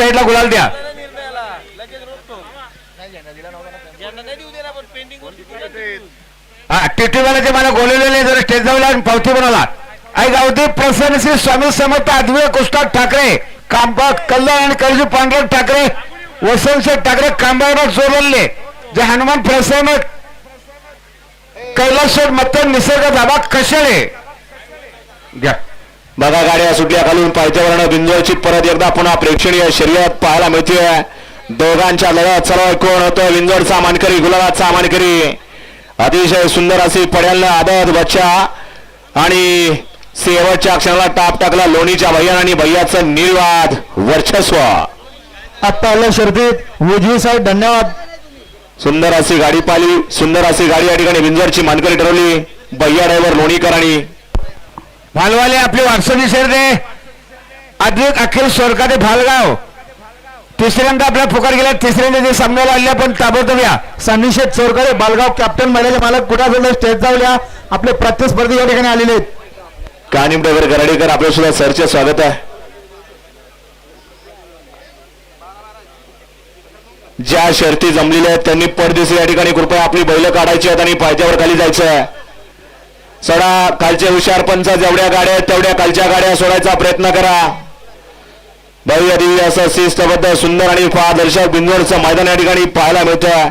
साईडला गुलाल द्या. हा टिटीवाल्याचे मला बोलवलेले जरा स्टेज जाऊला आणि पावती बनवला. आई गावती प्रसन्न श्री स्वामी समर्थ आदवी कुष्टात ठाकरे कांबा कल्याण आणि कर्जी पांडुरंग ठाकरे वसंत ठाकरे कांबावर जोडले जे हनुमान प्रसन्न कैलास शेठ निसर्ग धाबा कशाळे? घ्या बघा गाड्या सुटल्या घालून पायथ्यावरनं बिंजोरची परत एकदा पुन्हा प्रेक्षणीय शर्यत पाहायला मिळते दोघांच्या लढत सर्व कोण होतो? विंजोरचा मानकरी गुलाबाचा मानकरी अतिशय सुंदर अशी पड्याला आदत बच्चा. आणि शेवटच्या क्षणाला टाप टाकला लोणीच्या भैया आणि भैयाचं निर्वाद वर्चस्व. आता आल्या शर्दीत उजवी साहेब धन्यवाद. सुंदर अशी गाडी पाली सुंदर अशी गाडी या ठिकाणी विंजोरची मानकरी ठरवली. भैया ड्रायव्हर लोणीकर आणि भालवाले आपली वारसोली विसरले अधिक अखिल स्वर्गाते भालगाव. तिसऱ्यांदा आपल्या फुकार गेल्या तिसऱ्यांदा ते सामन्याला आल्या पण ताबडतोब या. संनिषेध चोरकडे बालगाव कॅप्टन महिलेचे मालक कुठा स्टेज जाऊया आपले प्रतिस्पर्धी या ठिकाणी आलेले आहेत. कानिम डगर गराडेकर आपल्या सुद्धा सरचे स्वागत आहे. ज्या शर्ती जमलेल्या आहेत त्यांनी परदेशी या ठिकाणी कृपया आपली बैल काढायची आहेत आणि पायथ्यावर खाली जायचं आहे. सोडा खालचे हुशार पंच जेवढ्या गाड्या आहेत तेवढ्या खालच्या गाड्या सोडायचा प्रयत्न करा. भव्य दिव्य असं शिस्तबद्ध सुंदर आणि पारदर्शक बिंदूरचं मैदान या ठिकाणी पाहायला मिळतं